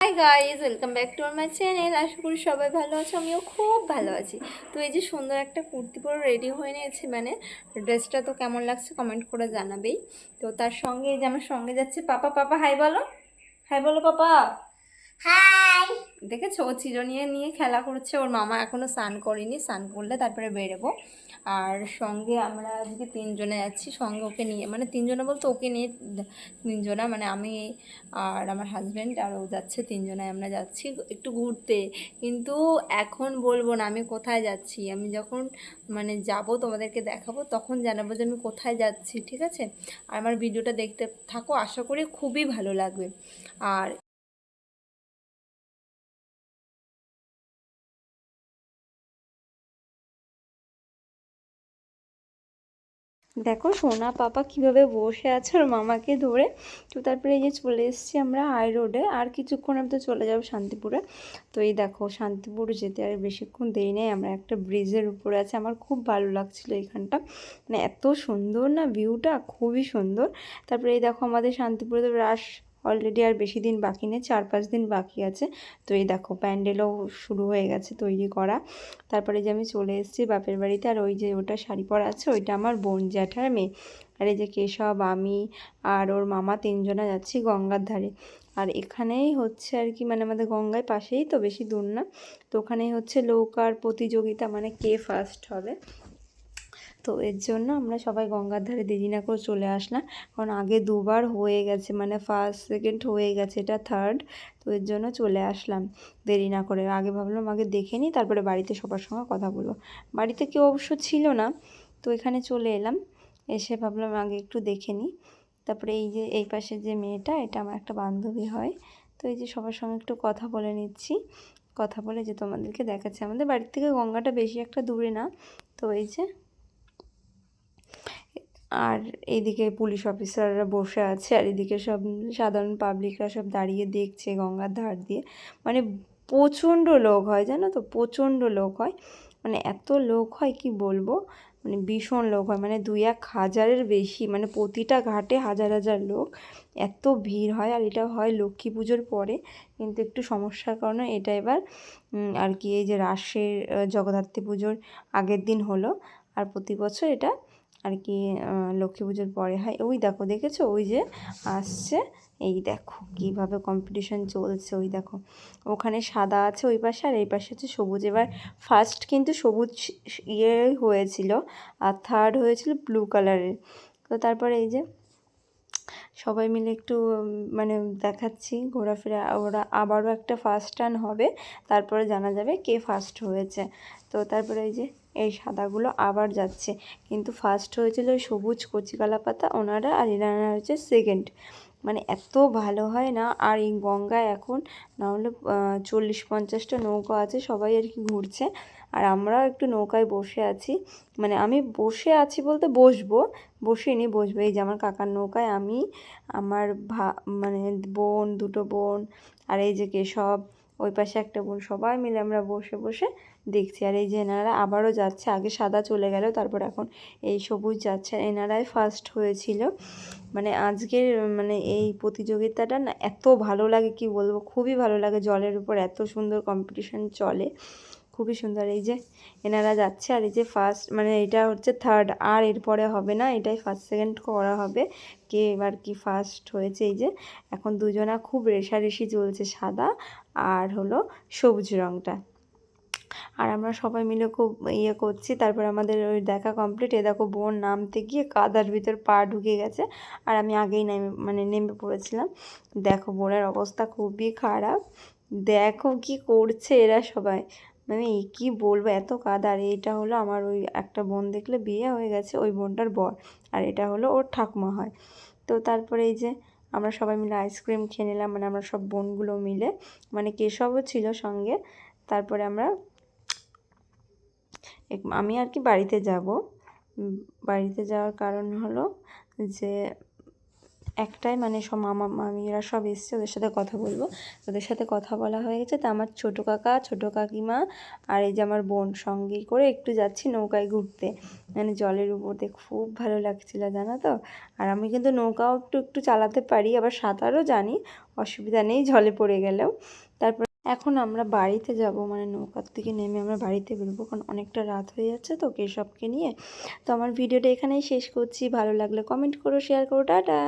Hi guys welcome back to my channel আশা করি সবাই ভালো আছে আমিও খুব ভালো আছি। তো এই যে সুন্দর একটা কুর্তি পরে রেডি হয়ে নিয়েছি মানে ড্রেসটা তো কেমন লাগছে কমেন্ট করে জানাবেই। তো তার সঙ্গে এই যে আমার সঙ্গে যাচ্ছে পাপা। পাপা হাই বলো। হাই বলো পাপা। দেখেছ? ও চিরনিয়ে নিয়ে খেলা করছে। ওর মামা এখনও স্নান করেনি। স্নান করলে তারপরে বেরোবো। আর সঙ্গে আমরা আজকে তিনজনে যাচ্ছি সঙ্গে ওকে নিয়ে মানে তিনজনে বলতে ওকে নিয়ে তিনজনা মানে আমি আর আমার হাজব্যান্ড আর ও যাচ্ছে তিনজনে আমরা যাচ্ছি একটু ঘুরতে। কিন্তু এখন বলব না, আমি কোথায় যাচ্ছি? আমি যখন মানে যাব তোমাদেরকে দেখাবো, তখন জানাব যে আমি কোথায় যাচ্ছি, ঠিক আছে? আর আমার ভিডিওটা দেখতে থাকো, আশা করি খুবই ভালো লাগবে। আর দেখো সোনা পাপা কীভাবে বসে আছে ওর মামাকে ধরে। তো তারপরে এই যে চলে এসেছি আমরা হাই রোডে আর কিছুক্ষণ আমি তো চলে যাব শান্তিপুরে। তো এই দেখো শান্তিপুর যেতে আর বেশিক্ষণ দেরি নেই। আমরা একটা ব্রিজের উপরে আছে। আমার খুব ভালো লাগছিল এখানটা। মানে এত সুন্দর না ভিউটা খুবই সুন্দর। তারপরে এই দেখো আমাদের শান্তিপুরে তো রাস অলরেডি আর বেশি দিন বাকি নেই, চার পাঁচ দিন বাকি আছে। তো এই দেখো, প্যান্ডেলও শুরু হয়ে গেছে তৈরি করা। তারপরে যে আমি চলে এসেছি বাপের বাড়িতে, আর ওই যে ওটা শাড়ি পরা আছে, ওইটা আমার বোন জ্যাঠার মেয়ে। আর এই যে কেশব, আমি আর ওর মামা তিনজনা যাচ্ছি গঙ্গার ধারে। আর এখানেই হচ্ছে আর কি মানে আমাদের গঙ্গায় পাশেই তো, বেশি দূর না। তো ওখানেই হচ্ছে নৌকার প্রতিযোগিতা মানে কে ফার্স্ট হবে? তো এর জন্য আমরা সবাই গঙ্গার ধারে দেরি না করে চলে আসলাম। কারণ আগে দুবার হয়ে গেছে মানে ফার্স্ট সেকেন্ড হয়ে গেছে, এটা থার্ড তো এর জন্য চলে আসলাম দেরি না করে। আগে ভাবলাম আগে দেখে নিই, তারপরে বাড়িতে সবার সঙ্গে কথা বলব। বাড়িতে কেউ অবশ্য ছিল না, তো এখানে চলে এলাম, এসে ভাবলাম আগে একটু দেখে নিই। তারপরে এই যে, এই পাশে যে মেয়েটা, এটা আমার একটা বান্ধবী হয়। তো এই যে সবার সঙ্গে একটু কথা বলে নিচ্ছি। কথা বলে যে তোমাদেরকে দেখাচ্ছে। আমাদের বাড়ির থেকে গঙ্গাটা বেশি একটা দূরে না। তো এই যে আর এইদিকে পুলিশ অফিসাররা বসে আছে আর এদিকে সব সাধারণ পাবলিকরা সব দাঁড়িয়ে দেখছে গঙ্গার ধার দিয়ে। মানে প্রচণ্ড লোক হয়, জানো তো? প্রচণ্ড লোক হয়। মানে এত লোক হয়, কি বলব? মানে ভীষণ লোক হয়। মানে দুই এক হাজারের বেশি মানে প্রতিটা ঘাটে হাজার হাজার লোক। এত ভিড় হয় আর এটা হয় লক্ষ্মী পুজোর পরে। কিন্তু একটু সমস্যার কারণে এটা এবার আর কি এই যে রাসের জগদ্ধাত্রী পুজোর আগের দিন হলো। আর প্রতি বছর এটা আর কি লক্ষ্মী পুজোর পরে হয়। ওই দেখো, দেখেছ? ওই যে আসছে, এই দেখো কীভাবে কম্পিটিশন চলছে, ওই দেখো। ওখানে সাদা আছে ওই পাশে, আর এই পাশে হচ্ছে সবুজ। এবার ফার্স্ট কিন্তু সবুজ ইয়ে হয়েছিল, আর থার্ড হয়েছিল ব্লু কালারের তো তারপরে এই যে সবাই মিলে একটু মানে দেখাচ্ছি ঘোরাফেরা। ওরা আবারও একটা ফার্স্ট টার্ন হবে, তারপরে জানা যাবে কে ফার্স্ট হয়েছে। তো তারপরে এই যে, এই সাদাগুলো আবার যাচ্ছে। কিন্তু ফার্স্ট হয়েছিল সবুজ কচিকালা পাতা, ওনারা আর এনারা হয়েছে সেকেন্ড মানে এত ভালো হয় না? আর এই গঙ্গায় এখন না হলে চল্লিশ পঞ্চাশটা নৌকা আছে, সবাই আর কি ঘুরছে। আর আমরাও একটু নৌকায় বসে আছি। মানে আমি বসে আছি বলতে বসবো বসিনি বসবো। এই যে আমার কাকার নৌকায় আমি, আমার ভা মানে বোন, দুটো বোন, আর এই যে কেশব ওই পাশে একটা বোন, সবাই মিলে আমরা বসে বসে দেখছি। আর এই যে এনারা আবারও যাচ্ছে, আগে সাদা চলে গেল, তারপর এখন এই সবুজ যাচ্ছে। এনারাই ফার্স্ট হয়েছিল। মানে আজকের মানে এই প্রতিযোগিতাটা না এত ভালো লাগে, কি বলব? খুবই ভালো লাগে জলের উপর, এত সুন্দর কম্পিটিশন চলে। খুবই সুন্দর। এই যে এনারা যাচ্ছে, আর এই যে ফার্স্ট মানে এটা হচ্ছে থার্ড আর এরপরে হবে না, এটাই ফার্স্ট সেকেন্ড করা হবে। কে এবার কি ফার্স্ট হয়েছে? এই যে এখন দুজনা খুব রেশারেশি চলছে সাদা আর হলো সবুজ রঙটা আর আমরা সবাই মিলে খুব ইয়ে করছি। তারপর আমাদের ওই দেখা কমপ্লিট এ দেখো বোন নামতে গিয়ে কাদার ভিতর পা ঢুকে গেছে। আর আমি আগেই নেমে মানে নেমে পড়েছিলাম। দেখো বোনের অবস্থা খুবই খারাপ। দেখো কি করছে এরা সবাই। মানে কি বলব, এত কাদার। এইটা হলো আমার ওই একটা বোন দেখলে বিয়ে হয়ে গেছে, ওই বোনটার বর। আর এটা হলো ওর ঠাকুমা হয়। তো তারপরে এই যে আমরা সবাই মিলে আইসক্রিম খেয়ে নিলাম মানে আমরা সব বোনগুলো মিলে মানে কেশবও ছিল সঙ্গে। তারপরে আমরা আমি আর কি বাড়িতে যাব। বাড়িতে যাওয়ার কারণ হলো যে একটাই মানে সব মামা, মামিরা সব এসছে, ওদের সাথে কথা বলব। ওদের সাথে কথা বলা হয়ে গেছে, তো আমার ছোটো কাকা, ছোটো কাকিমা আর এই যে আমার বোন সঙ্গে করে একটু যাচ্ছি নৌকায় ঘুরতে। মানে জলের উপর দিয়ে খুব ভালো লাগছিল, জানো তো? আর আমি কিন্তু নৌকাও একটু একটু চালাতে পারি, আবার সাঁতারও জানি, অসুবিধা নেই, জলে পড়ে গেলেও। তারপর এখন আমরা বাড়িতে যাব মানে নৌকার থেকে নেমে আমরা বাড়িতে বেরোবো, কারণ অনেকটা রাত হয়ে যাচ্ছে তো কেশবকে নিয়ে। তো আমার ভিডিওটা এখানেই শেষ করছি, ভালো লাগলে কমেন্ট করো শেয়ার করো, টাটা!